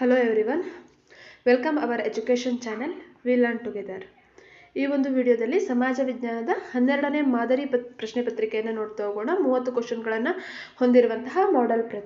Hello everyone welcome our education channel we learn together ಈ ಒಂದು ವಿಡಿಯೋದಲ್ಲಿ ಸಮಾಜ ವಿಜ್ಞಾನದ ಹನ್ನೆರಡನೇ ಮಾದರಿ ಪತ್, ಪ್ರಶ್ನೆ ಪತ್ರಿಕೆಯನ್ನು ನೋಡ್ತಾ ಹೋಗೋಣ. ಮೂವತ್ತು ಕ್ವಶನ್ಗಳನ್ನು ಹೊಂದಿರುವಂತಹ ಮಾಡೆಲ್ ಪ್ರ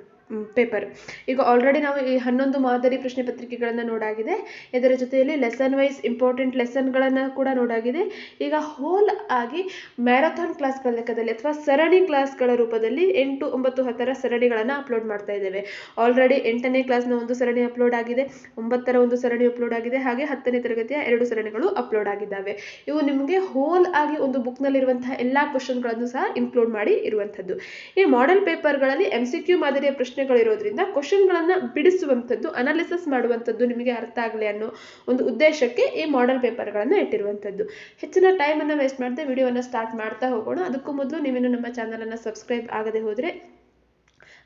ಪೇಪರ್ ಈಗ ಆಲ್ರೆಡಿ ನಾವು ಈ ಹನ್ನೊಂದು ಮಾದರಿ ಪ್ರಶ್ನೆ ಪತ್ರಿಕೆಗಳನ್ನು ನೋಡಾಗಿದೆ. ಇದರ ಜೊತೆಯಲ್ಲಿ ಲೆಸನ್ ವೈಸ್ ಇಂಪಾರ್ಟೆಂಟ್ ಲೆಸನ್ಗಳನ್ನು ಕೂಡ ನೋಡಾಗಿದೆ. ಈಗ ಹೋಲ್ ಆಗಿ ಮ್ಯಾರಥಾನ್ ಕ್ಲಾಸ್ಗಳ ಲೆಕ್ಕದಲ್ಲಿ ಅಥವಾ ಸರಣಿ ಕ್ಲಾಸ್ಗಳ ರೂಪದಲ್ಲಿ ಎಂಟು ಒಂಬತ್ತು ಹತ್ತರ ಸರಣಿಗಳನ್ನು ಅಪ್ಲೋಡ್ ಮಾಡ್ತಾ ಇದ್ದೇವೆ. ಆಲ್ರೆಡಿ ಎಂಟನೇ ಕ್ಲಾಸ್ನ ಒಂದು ಸರಣಿ ಅಪ್ಲೋಡ್ ಆಗಿದೆ, ಒಂಬತ್ತರ ಒಂದು ಸರಣಿ ಅಪ್ಲೋಡ್ ಆಗಿದೆ, ಹಾಗೆ ಹತ್ತನೇ ತರಗತಿಯ ಎರಡು ಸರಣಿಗಳು ಅಪ್ಲೋಡ್ ಆಗಿದ್ದಾವೆ. ಇವು ನಿಮಗೆ ಹೋಲ್ ಆಗಿ ಒಂದು ಬುಕ್ನಲ್ಲಿರುವಂತಹ ಎಲ್ಲ ಕ್ವಶನ್ಗಳನ್ನು ಸಹ ಇನ್ಕ್ಲೂಡ್ ಮಾಡಿ ಇರುವಂಥದ್ದು. ಈ ಮಾಡೆಲ್ ಪೇಪರ್ಗಳಲ್ಲಿ ಎಂ ಸಿ ಕ್ಯೂ ಮಾದರಿಯ ಪ್ರಶ್ನೆಗಳಿರೋದ್ರಿಂದ ಕ್ವಶನ್ಗಳನ್ನು ಬಿಡಿಸುವಂಥದ್ದು ಅನಾಲಿಸಿಸ್ ಮಾಡುವಂಥದ್ದು ನಿಮಗೆ ಅರ್ಥ ಆಗಲಿ ಅನ್ನೋ ಒಂದು ಉದ್ದೇಶಕ್ಕೆ ಈ ಮಾಡೆಲ್ ಪೇಪರ್ಗಳನ್ನು ಇಟ್ಟಿರುವಂಥದ್ದು. ಹೆಚ್ಚಿನ ಟೈಮನ್ನು ವೇಸ್ಟ್ ಮಾಡದೆ ವಿಡಿಯೋನ ಸ್ಟಾರ್ಟ್ ಮಾಡ್ತಾ ಹೋಗೋಣ. ಅದಕ್ಕೂ ಮೊದಲು ನೀವೇನು ನಮ್ಮ ಚಾನಲನ್ನು ಸಬ್ಸ್ಕ್ರೈಬ್ ಆಗದೆ ಹೋದರೆ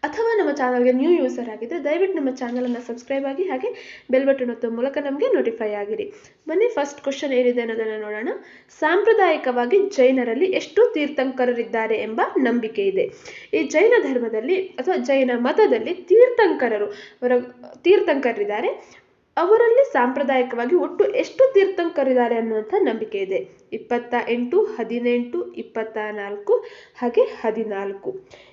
ಅಥವಾ ನಮ್ಮ ಚಾನಲ್ಗೆ ನ್ಯೂ ಯೂಸರ್ ಆಗಿದ್ದರೆ ದಯವಿಟ್ಟು ನಮ್ಮ ಚಾನಲನ್ನು ಸಬ್ಸ್ಕ್ರೈಬ್ ಆಗಿ ಹಾಗೆ ಬೆಲ್ ಬಟನ್ ಒತ್ತುವ ಮೂಲಕ ನಮಗೆ ನೋಟಿಫೈ ಆಗಿರಿ. ಬನ್ನಿ ಫಸ್ಟ್ ಕ್ವಶನ್ ಏನಿದೆ ಅನ್ನೋದನ್ನು ನೋಡೋಣ. ಸಾಂಪ್ರದಾಯಿಕವಾಗಿ ಜೈನರಲ್ಲಿ ಎಷ್ಟು ತೀರ್ಥಂಕರರಿದ್ದಾರೆ ಎಂಬ ನಂಬಿಕೆ ಇದೆ. ಈ ಜೈನ ಧರ್ಮದಲ್ಲಿ ಅಥವಾ ಜೈನ ಮತದಲ್ಲಿ ತೀರ್ಥಂಕರರು, ಅವರ ತೀರ್ಥಂಕರಿದ್ದಾರೆ ಅವರಲ್ಲಿ ಸಾಂಪ್ರದಾಯಿಕವಾಗಿ ಒಟ್ಟು ಎಷ್ಟು ತೀರ್ಥಂಕರಿದ್ದಾರೆ ಅನ್ನುವಂಥ ನಂಬಿಕೆ ಇದೆ. ಇಪ್ಪತ್ತ ಎಂಟು, ಹದಿನೆಂಟು, ಇಪ್ಪತ್ತ ನಾಲ್ಕು, ಹಾಗೆ ಹದಿನಾಲ್ಕು.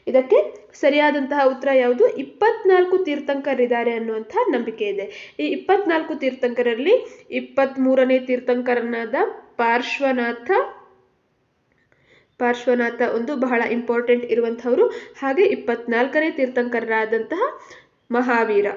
ಇದಕ್ಕೆ ಸರಿಯಾದಂತಹ ಉತ್ತರ ಯಾವುದು? ಇಪ್ಪತ್ನಾಲ್ಕು ತೀರ್ಥಂಕರಿದ್ದಾರೆ ಅನ್ನುವಂಥ ನಂಬಿಕೆ ಇದೆ. ಈ ಇಪ್ಪತ್ನಾಲ್ಕು ತೀರ್ಥಂಕರಲ್ಲಿ ಇಪ್ಪತ್ತ್ಮೂರನೇ ತೀರ್ಥಂಕರನಾದ ಪಾರ್ಶ್ವನಾಥ ಪಾರ್ಶ್ವನಾಥ ಒಂದು ಬಹಳ ಇಂಪಾರ್ಟೆಂಟ್ ಇರುವಂಥವರು. ಹಾಗೆ ಇಪ್ಪತ್ನಾಲ್ಕನೇ ತೀರ್ಥಂಕರರಾದಂತಹ ಮಹಾವೀರ.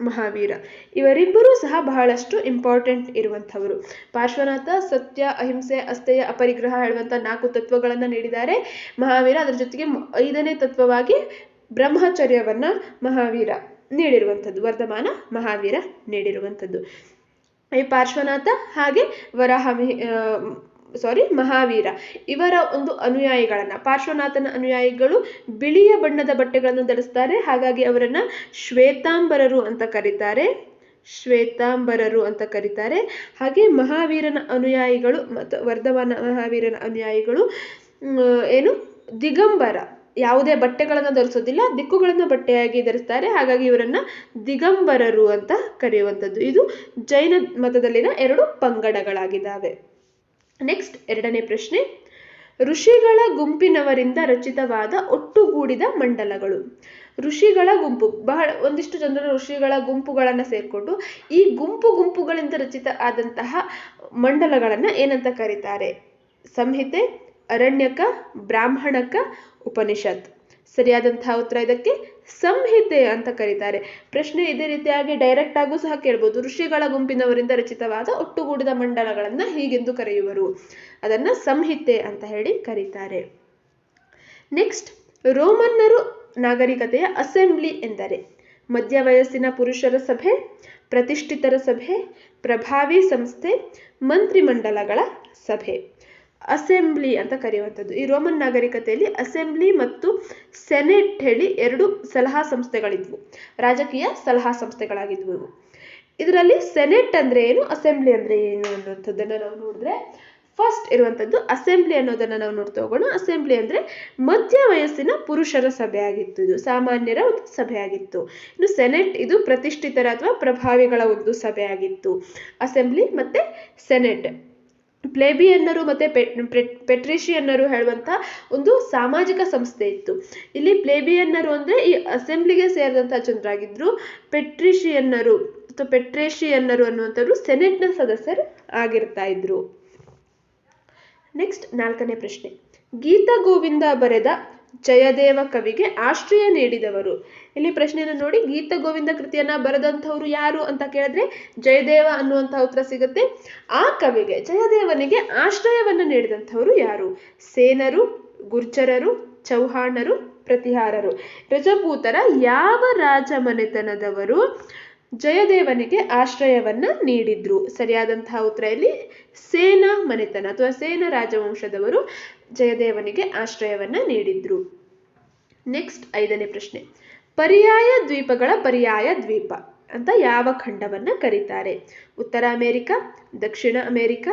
ಮಹಾವೀರ. ಇವರಿಬ್ಬರೂ ಸಹ ಬಹಳಷ್ಟು ಇಂಪಾರ್ಟೆಂಟ್ ಇರುವಂಥವರು. ಪಾರ್ಶ್ವನಾಥ, ಸತ್ಯ, ಅಹಿಂಸೆ, ಅಸ್ಥೆಯ, ಅಪರಿಗ್ರಹ ಹೇಳುವಂಥ ನಾಲ್ಕು ತತ್ವಗಳನ್ನು ನೀಡಿದ್ದಾರೆ. ಮಹಾವೀರ ಅದರ ಜೊತೆಗೆ ಐದನೇ ತತ್ವವಾಗಿ ಬ್ರಹ್ಮಚರ್ಯವನ್ನ ಮಹಾವೀರ ನೀಡಿರುವಂಥದ್ದು. ವರ್ಧಮಾನ ಮಹಾವೀರ ನೀಡಿರುವಂಥದ್ದು. ಈ ಪಾರ್ಶ್ವನಾಥ ಹಾಗೆ ವರಾಹ ಸಾರಿ ಮಹಾವೀರ ಇವರ ಒಂದು ಅನುಯಾಯಿಗಳನ್ನ, ಪಾರ್ಶ್ವನಾಥನ ಅನುಯಾಯಿಗಳು ಬಿಳಿಯ ಬಣ್ಣದ ಬಟ್ಟೆಗಳನ್ನು ಧರಿಸ್ತಾರೆ, ಹಾಗಾಗಿ ಅವರನ್ನ ಶ್ವೇತಾಂಬರರು ಅಂತ ಕರೀತಾರೆ. ಶ್ವೇತಾಂಬರರು ಅಂತ ಕರೀತಾರೆ. ಹಾಗೆ ಮಹಾವೀರನ ಅನುಯಾಯಿಗಳು ಮತ್ತು ವರ್ಧಮಾನ ಮಹಾವೀರನ ಅನುಯಾಯಿಗಳು ಏನು? ದಿಗಂಬರ. ಯಾವುದೇ ಬಟ್ಟೆಗಳನ್ನು ಧರಿಸೋದಿಲ್ಲ, ದಿಕ್ಕುಗಳನ್ನು ಬಟ್ಟೆಯಾಗಿ ಧರಿಸ್ತಾರೆ. ಹಾಗಾಗಿ ಇವರನ್ನ ದಿಗಂಬರರು ಅಂತ ಕರೆಯುವಂಥದ್ದು. ಇದು ಜೈನ ಮತದಲ್ಲಿನ ಎರಡು ಪಂಗಡಗಳಾಗಿದ್ದಾವೆ. ನೆಕ್ಸ್ಟ್ ಎರಡನೇ ಪ್ರಶ್ನೆ. ಋಷಿಗಳ ಗುಂಪಿನವರಿಂದ ರಚಿತವಾದ ಒಟ್ಟುಗೂಡಿದ ಮಂಡಲಗಳು. ಋಷಿಗಳ ಗುಂಪು, ಬಹಳ ಒಂದಿಷ್ಟು ಜನರು ಋಷಿಗಳ ಗುಂಪುಗಳನ್ನು ಸೇರಿಕೊಂಡು ಈ ಗುಂಪು ಗುಂಪುಗಳಿಂದ ರಚಿತ ಆದಂತಹ ಮಂಡಲಗಳನ್ನು ಏನಂತ ಕರೀತಾರೆ? ಸಂಹಿತೆ, ಅರಣ್ಯಕ, ಬ್ರಾಹ್ಮಣಕ, ಉಪನಿಷತ್. ಸರಿಯಾದಂತಹ ಉತ್ತರ ಇದಕ್ಕೆ ಸಂಹಿತೆ ಅಂತ ಕರೀತಾರೆ. ಪ್ರಶ್ನೆ ಇದೇ ರೀತಿಯಾಗಿ ಡೈರೆಕ್ಟ್ ಆಗೂ ಸಹ ಕೇಳ್ಬೋದು. ಋಷಿಗಳ ಗುಂಪಿನವರಿಂದ ರಚಿತವಾದ ಒಟ್ಟುಗೂಡಿದ ಮಂಡಲಗಳನ್ನ ಹೀಗೆಂದು ಕರೆಯುವರು. ಅದನ್ನ ಸಂಹಿತೆ ಅಂತ ಹೇಳಿ ಕರೀತಾರೆ. ನೆಕ್ಸ್ಟ್ ರೋಮನ್ನರು ನಾಗರಿಕತೆಯ ಅಸೆಂಬ್ಲಿ ಎಂದರೆ ಮಧ್ಯ ವಯಸ್ಸಿನ ಪುರುಷರ ಸಭೆ, ಪ್ರತಿಷ್ಠಿತರ ಸಭೆ, ಪ್ರಭಾವಿ ಸಂಸ್ಥೆ, ಮಂತ್ರಿಮಂಡಲಗಳ ಸಭೆ. ಅಸೆಂಬ್ಲಿ ಅಂತ ಕರೆಯುವಂಥದ್ದು. ಈ ರೋಮನ್ ನಾಗರಿಕತೆಯಲ್ಲಿ ಅಸೆಂಬ್ಲಿ ಮತ್ತು ಸೆನೆಟ್ ಹೇಳಿ ಎರಡು ಸಲಹಾ ಸಂಸ್ಥೆಗಳಿದ್ವು. ರಾಜಕೀಯ ಸಲಹಾ ಸಂಸ್ಥೆಗಳಾಗಿದ್ವು ಇವು. ಇದರಲ್ಲಿ ಸೆನೆಟ್ ಅಂದ್ರೆ ಏನು, ಅಸೆಂಬ್ಲಿ ಅಂದ್ರೆ ಏನು ಅನ್ನುವಂಥದ್ದನ್ನು ನಾವು ನೋಡಿದ್ರೆ ಫಸ್ಟ್ ಇರುವಂಥದ್ದು ಅಸೆಂಬ್ಲಿ ಅನ್ನೋದನ್ನು ನಾವು ನೋಡ್ತಾ ಹೋಗೋಣ. ಅಸೆಂಬ್ಲಿ ಅಂದ್ರೆ ಮಧ್ಯ ವಯಸ್ಸಿನ ಪುರುಷರ ಸಭೆ ಆಗಿತ್ತು ಇದು, ಸಾಮಾನ್ಯರ ಒಂದು ಸಭೆ ಆಗಿತ್ತು ಇನ್ನು ಸೆನೆಟ್ ಇದು ಪ್ರತಿಷ್ಠಿತರ ಅಥವಾ ಪ್ರಭಾವಿಗಳ ಒಂದು ಸಭೆ ಆಗಿತ್ತು ಅಸೆಂಬ್ಲಿ ಮತ್ತೆ ಸೆನೆಟ್. ಪ್ಲೇಬಿಯನ್ನರು ಮತ್ತೆ ಪೆಟ್ರಿಷಿಯನ್ನರು ಹೇಳುವಂತ ಒಂದು ಸಾಮಾಜಿಕ ಸಂಸ್ಥೆ ಇತ್ತು. ಇಲ್ಲಿ ಪ್ಲೇಬಿಯನ್ನರು ಅಂದ್ರೆ ಈ ಅಸೆಂಬ್ಲಿಗೆ ಸೇರಿದಂತಹ ಜನರಾಗಿದ್ರು. ಪೆಟ್ರಿಷಿಯನ್ನರು ಅಥವಾ ಪೆಟ್ರೇಷಿಯನ್ನರು ಅನ್ನುವಂಥವ್ರು ಸೆನೆಟ್ನ ಸದಸ್ಯರು ಆಗಿರ್ತಾ ಇದ್ರು. ನೆಕ್ಸ್ಟ್ ನಾಲ್ಕನೇ ಪ್ರಶ್ನೆ. ಗೀತಾ ಗೋವಿಂದ ಬರೆದ ಜಯದೇವ ಕವಿಗೆ ಆಶ್ರಯ ನೀಡಿದವರು. ಇಲ್ಲಿ ಪ್ರಶ್ನೆಯನ್ನು ನೋಡಿ, ಗೀತ ಗೋವಿಂದ ಕೃತಿಯನ್ನ ಬರೆದಂಥವ್ರು ಯಾರು ಅಂತ ಕೇಳಿದ್ರೆ ಜಯದೇವ ಅನ್ನುವಂಥ ಉತ್ತರ ಸಿಗುತ್ತೆ. ಆ ಕವಿಗೆ, ಜಯದೇವನಿಗೆ ಆಶ್ರಯವನ್ನ ನೀಡಿದಂಥವ್ರು ಯಾರು? ಸೇನರು, ಗುರ್ಜರರು, ಚೌಹಾಣರು, ಪ್ರತಿಹಾರರು. ರಜಪೂತರ ಯಾವ ರಾಜ ಮನೆತನದವರು ಜಯದೇವನಿಗೆ ಆಶ್ರಯವನ್ನ ನೀಡಿದ್ರು. ಸರಿಯಾದಂತಹ ಉತ್ತರ ಇಲ್ಲಿ, ಸೇನಾ ಮನೆತನ ಅಥವಾ ಸೇನ ರಾಜವಂಶದವರು ಜಯದೇವನಿಗೆ ಆಶ್ರಯವನ್ನ ನೀಡಿದ್ರು. ನೆಕ್ಸ್ಟ್ ಐದನೇ ಪ್ರಶ್ನೆ. ಪರ್ಯಾಯ ದ್ವೀಪಗಳ ಪರ್ಯಾಯ ದ್ವೀಪ ಅಂತ ಯಾವ ಖಂಡವನ್ನ ಕರೀತಾರೆ? ಉತ್ತರ ಅಮೆರಿಕ, ದಕ್ಷಿಣ ಅಮೆರಿಕ,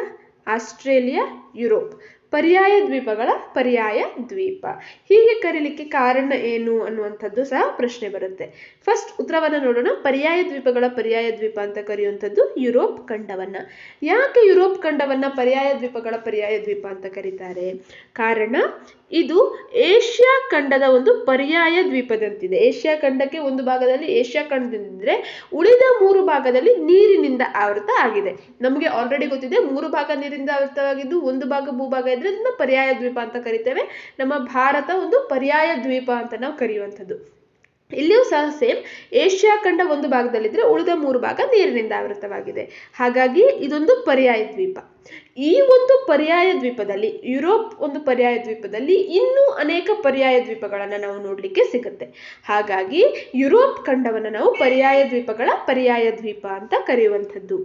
ಆಸ್ಟ್ರೇಲಿಯಾ, ಯುರೋಪ್. ಪರ್ಯಾಯ ದ್ವೀಪಗಳ ಪರ್ಯಾಯ ದ್ವೀಪ. ಹೀಗೆ ಕರೀಲಿಕ್ಕೆ ಕಾರಣ ಏನು ಅನ್ನುವಂಥದ್ದು ಸಹ ಪ್ರಶ್ನೆ ಬರುತ್ತೆ. ಫಸ್ಟ್ ಉತ್ತರವನ್ನು ನೋಡೋಣ. ಪರ್ಯಾಯ ದ್ವೀಪಗಳ ಪರ್ಯಾಯ ದ್ವೀಪ ಅಂತ ಕರೆಯುವಂಥದ್ದು ಯುರೋಪ್ ಖಂಡವನ್ನ. ಯಾಕೆ ಯುರೋಪ್ ಖಂಡವನ್ನ ಪರ್ಯಾಯ ದ್ವೀಪಗಳ ಪರ್ಯಾಯ ದ್ವೀಪ ಅಂತ ಕರೀತಾರೆ? ಕಾರಣ, ಇದು ಏಷ್ಯಾ ಖಂಡದ ಒಂದು ಪರ್ಯಾಯ ದ್ವೀಪದಂತಿದೆ. ಏಷ್ಯಾ ಖಂಡಕ್ಕೆ ಒಂದು ಭಾಗದಲ್ಲಿ ಏಷ್ಯಾ ಖಂಡದಿಂದ್ರೆ ಉಳಿದ ಮೂರು ಭಾಗದಲ್ಲಿ ನೀರಿನಿಂದ ಆವೃತ ಆಗಿದೆ. ನಮಗೆ ಆಲ್ರೆಡಿ ಗೊತ್ತಿದೆ, ಮೂರು ಭಾಗ ನೀರಿಂದ ಆವೃತವಾಗಿದ್ದು ಒಂದು ಭಾಗ ಭೂಭಾಗ ಇದ್ರೆ ಅದನ್ನ ಪರ್ಯಾಯ ದ್ವೀಪ ಅಂತ ಕರಿತೇವೆ. ನಮ್ಮ ಭಾರತ ಒಂದು ಪರ್ಯಾಯ ದ್ವೀಪ ಅಂತ ನಾವು ಕರೆಯುವಂಥದ್ದು. ಇಲ್ಲಿಯೂ ಸಹ ಸೇಮ್. ಏಷ್ಯಾ ಖಂಡ ಒಂದು ಭಾಗದಲ್ಲಿದ್ದರೆ ಉಳಿದ ಮೂರು ಭಾಗ ನೀರಿನಿಂದ ಆವೃತವಾಗಿದೆ ಹಾಗಾಗಿ ಇದೊಂದು ಪರ್ಯಾಯ ದ್ವೀಪ. ಈ ಒಂದು ಪರ್ಯಾಯ ದ್ವೀಪದಲ್ಲಿ, ಯುರೋಪ್ ಒಂದು ಪರ್ಯಾಯ ದ್ವೀಪದಲ್ಲಿ ಇನ್ನೂ ಅನೇಕ ಪರ್ಯಾಯ ದ್ವೀಪಗಳನ್ನು ನಾವು ನೋಡಲಿಕ್ಕೆ ಸಿಗುತ್ತೆ. ಹಾಗಾಗಿ ಯುರೋಪ್ ಖಂಡವನ್ನು ನಾವು ಪರ್ಯಾಯ ದ್ವೀಪಗಳ ಪರ್ಯಾಯ ದ್ವೀಪ ಅಂತ ಕರೆಯುವಂಥದ್ದು.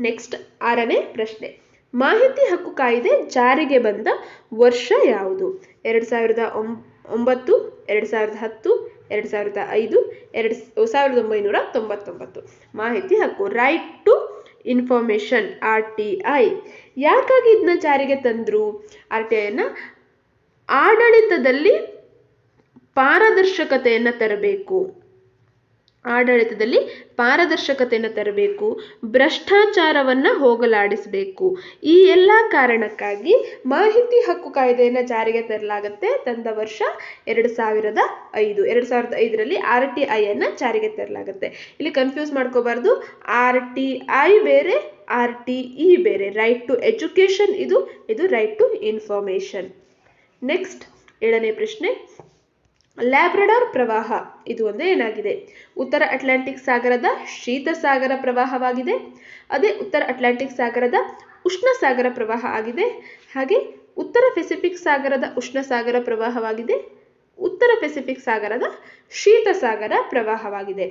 ನೆಕ್ಸ್ಟ್, ಆರನೇ ಪ್ರಶ್ನೆ. ಮಾಹಿತಿ ಹಕ್ಕು ಕಾಯ್ದೆ ಜಾರಿಗೆ ಬಂದ ವರ್ಷ ಯಾವುದು? ಎರಡು ಸಾವಿರದ ಒಂಬತ್ತು, ಎರಡು ಸಾವಿರದ ಹತ್ತು, ಎರಡು ಸಾವಿರದ ಐದು, ಎರಡು ಸಾವಿರದ ಒಂಬೈನೂರ ತೊಂಬತ್ತೊಂಬತ್ತು. ಮಾಹಿತಿ ಹಕ್ಕು right to information R T I ಯಾಕಾಗಿ ಇದನ್ನ ಜಾರಿಗೆ ತಂದರು? ಆರ್ ಟಿ ಐನ ಆಡಳಿತದಲ್ಲಿ ಪಾರದರ್ಶಕತೆಯನ್ನು ತರಬೇಕು. ಆಡಳಿತದಲ್ಲಿ ಪಾರದರ್ಶಕತೆಯನ್ನು ತರಬೇಕು, ಭ್ರಷ್ಟಾಚಾರವನ್ನು ಹೋಗಲಾಡಿಸಬೇಕು. ಈ ಎಲ್ಲ ಕಾರಣಕ್ಕಾಗಿ ಮಾಹಿತಿ ಹಕ್ಕು ಕಾಯ್ದೆಯನ್ನು ಜಾರಿಗೆ ತರಲಾಗುತ್ತೆ. ತಂದ ವರ್ಷ ಎರಡು ಸಾವಿರದ ಐದು, ಎರಡು ಸಾವಿರದ ಐದರಲ್ಲಿ ಆರ್ ಟಿ ಐಯನ್ನು ಜಾರಿಗೆ ತರಲಾಗುತ್ತೆ. ಇಲ್ಲಿ ಕನ್ಫ್ಯೂಸ್ ಮಾಡ್ಕೋಬಾರ್ದು. ಆರ್ ಟಿ ಐ ಬೇರೆ, ಆರ್ ಟಿ ಇ ಬೇರೆ. ರೈಟ್ ಟು ಎಜುಕೇಷನ್ ಇದು ಇದು ರೈಟ್ ಟು ಇನ್ಫಾರ್ಮೇಷನ್ ನೆಕ್ಸ್ಟ್ ಏಳನೇ ಪ್ರಶ್ನೆ. ಲ್ಯಾಬ್ರಡಾರ್ ಪ್ರವಾಹ. ಇದು ಒಂದು ಏನಾಗಿದೆ? ಉತ್ತರ ಅಟ್ಲಾಂಟಿಕ್ ಸಾಗರದ ಶೀತ ಸಾಗರ ಪ್ರವಾಹವಾಗಿದೆ. ಅದೇ ಉತ್ತರ ಅಟ್ಲಾಂಟಿಕ್ ಸಾಗರದ ಉಷ್ಣ ಸಾಗರ ಪ್ರವಾಹ ಆಗಿದೆ. ಹಾಗೆ ಉತ್ತರ ಪೆಸಿಫಿಕ್ ಸಾಗರದ ಉಷ್ಣ ಸಾಗರ ಪ್ರವಾಹವಾಗಿದೆ. ಉತ್ತರ ಪೆಸಿಫಿಕ್ ಸಾಗರದ ಶೀತ ಸಾಗರ ಪ್ರವಾಹವಾಗಿದೆ.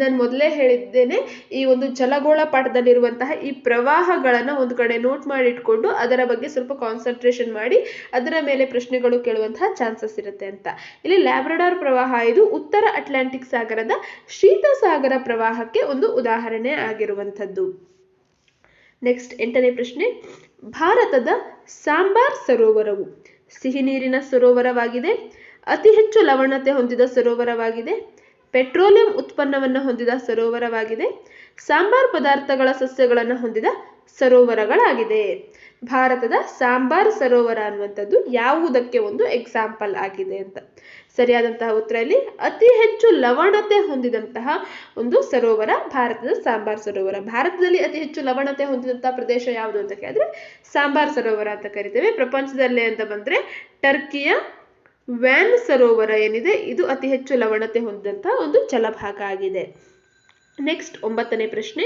ನಾನು ಮೊದಲೇ ಹೇಳಿದ್ದೇನೆ, ಈ ಒಂದು ಜಲಗೋಳ ಪಾಠದಲ್ಲಿರುವಂತಹ ಈ ಪ್ರವಾಹಗಳನ್ನು ಒಂದು ಕಡೆ ನೋಟ್ ಮಾಡಿ ಇಟ್ಕೊಂಡು ಅದರ ಬಗ್ಗೆ ಸ್ವಲ್ಪ ಕಾನ್ಸಂಟ್ರೇಷನ್ ಮಾಡಿ, ಅದರ ಮೇಲೆ ಪ್ರಶ್ನೆಗಳು ಕೇಳುವಂತಹ ಚಾನ್ಸಸ್ ಇರುತ್ತೆ ಅಂತ. ಇಲ್ಲಿ ಲ್ಯಾಬ್ರಡಾರ್ ಪ್ರವಾಹ ಇದು ಉತ್ತರ ಅಟ್ಲಾಂಟಿಕ್ ಸಾಗರದ ಶೀತ ಸಾಗರ ಪ್ರವಾಹಕ್ಕೆ ಒಂದು ಉದಾಹರಣೆ ಆಗಿರುವಂಥದ್ದು. ನೆಕ್ಸ್ಟ್ ಎಂಟನೇ ಪ್ರಶ್ನೆ, ಭಾರತದ ಸಾಂಬಾರ್ ಸರೋವರವು ಸಿಹಿ ನೀರಿನ ಸರೋವರವಾಗಿದೆ. ಅತಿ ಹೆಚ್ಚು ಲವಣತೆ ಹೊಂದಿದ ಸರೋವರವಾಗಿದೆ. ಪೆಟ್ರೋಲಿಯಂ ಉತ್ಪನ್ನವನ್ನು ಹೊಂದಿದ ಸರೋವರವಾಗಿದೆ. ಸಾಂಬಾರ್ ಪದಾರ್ಥಗಳ ಸಸ್ಯಗಳನ್ನು ಹೊಂದಿದ ಸರೋವರಗಳಾಗಿದೆ. ಭಾರತದ ಸಾಂಬಾರ್ ಸರೋವರ ಅನ್ನುವಂಥದ್ದು ಯಾವುದಕ್ಕೆ ಒಂದು ಎಕ್ಸಾಂಪಲ್ ಆಗಿದೆ ಅಂತ. ಸರಿಯಾದಂತಹ ಉತ್ತರ ಇಲ್ಲಿ. ಅತಿ ಹೆಚ್ಚು ಲವಣತೆ ಹೊಂದಿದಂತಹ ಒಂದು ಸರೋವರ ಭಾರತದ ಸಾಂಬಾರ್ ಸರೋವರ. ಭಾರತದಲ್ಲಿ ಅತಿ ಹೆಚ್ಚು ಲವಣತೆ ಹೊಂದಿದಂತಹ ಪ್ರದೇಶ ಯಾವುದು ಅಂತ ಕೇಳಿದ್ರೆ, ಸಾಂಬಾರ್ ಸರೋವರ ಅಂತ ಕರಿತೇವೆ. ಪ್ರಪಂಚದಲ್ಲೇ ಅಂತ ಬಂದ್ರೆ ಟರ್ಕಿಯ ವ್ಯಾನ್ ಸರೋವರ ಏನಿದೆ, ಇದು ಅತಿ ಹೆಚ್ಚು ಲವಣತೆ ಹೊಂದಿದಂಥ ಒಂದು ಜಲಭಾಗ ಆಗಿದೆ. ನೆಕ್ಸ್ಟ್ ಒಂಬತ್ತನೇ ಪ್ರಶ್ನೆ.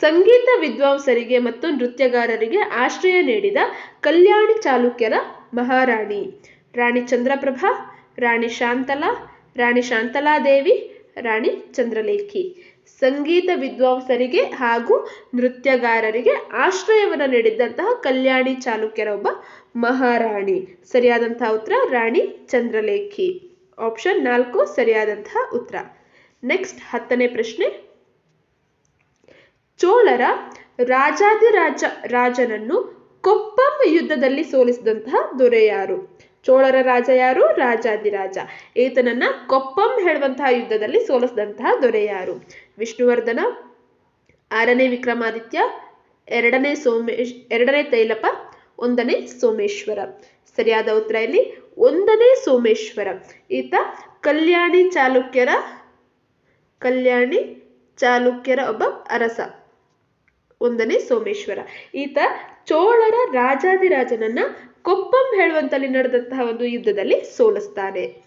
ಸಂಗೀತ ವಿದ್ವಾಂಸರಿಗೆ ಮತ್ತು ನೃತ್ಯಗಾರರಿಗೆ ಆಶ್ರಯ ನೀಡಿದ ಕಲ್ಯಾಣಿ ಚಾಲುಕ್ಯರ ಮಹಾರಾಣಿ. ರಾಣಿ ಚಂದ್ರಪ್ರಭಾ, ರಾಣಿ ಶಾಂತಲಾ, ರಾಣಿ ಶಾಂತಲಾದೇವಿ, ರಾಣಿ ಚಂದ್ರಲೇಖಿ. ಸಂಗೀತ ವಿದ್ವಾಂಸರಿಗೆ ಹಾಗೂ ನೃತ್ಯಗಾರರಿಗೆ ಆಶ್ರಯವನ್ನು ನೀಡಿದ್ದಂತಹ ಕಲ್ಯಾಣಿ ಚಾಲುಕ್ಯರ ಒಬ್ಬ ಮಹಾರಾಣಿ. ಸರಿಯಾದಂತಹ ಉತ್ತರ, ರಾಣಿ ಚಂದ್ರಲೇಖಿ. ಆಪ್ಷನ್ ನಾಲ್ಕು, ಸರಿಯಾದಂತಹ ಉತ್ತರ. ನೆಕ್ಸ್ಟ್ ಹತ್ತನೇ ಪ್ರಶ್ನೆ. ಚೋಳರ ರಾಜಾದಿರಾಜ ರಾಜನನ್ನು ಕೊಪ್ಪಂ ಯುದ್ಧದಲ್ಲಿ ಸೋಲಿಸಿದಂತಹ ದೊರೆ ಯಾರು? ಚೋಳರ ರಾಜ ಯಾರು? ರಾಜಾದಿರಾಜ ಈತನನ್ನ ಕೊಪ್ಪಂ ಹೇಳುವಂತಹ ಯುದ್ಧದಲ್ಲಿ ಸೋಲಿಸಿದಂತಹ ದೊರೆ ಯಾರು? ವಿಷ್ಣುವರ್ಧನ, ಆರನೇ ವಿಕ್ರಮಾದಿತ್ಯ, ಎರಡನೇ ಸೋಮೇಶ್ ಎರಡನೇ ತೈಲಪ ಒಂದನೇ ಸೋಮೇಶ್ವರ. ಸರಿಯಾದ ಉತ್ತರ ಇಲ್ಲಿ, ಒಂದನೇ ಸೋಮೇಶ್ವರ. ಈತ ಕಲ್ಯಾಣಿ ಚಾಲುಕ್ಯರ ಕಲ್ಯಾಣಿ ಚಾಲುಕ್ಯರ ಒಬ್ಬ ಅರಸ. ಒಂದನೇ ಸೋಮೇಶ್ವರ. ಈತ ಚೋಳರ ರಾಜಾದಿರಾಜನನ್ನ ಕೊಪ್ಪಂ ಹೇಳುವಂತಲ್ಲಿ ನಡೆದಂತಹ ಒಂದು ಯುದ್ಧದಲ್ಲಿ ಸೋಲಿಸ್ತಾನೆ.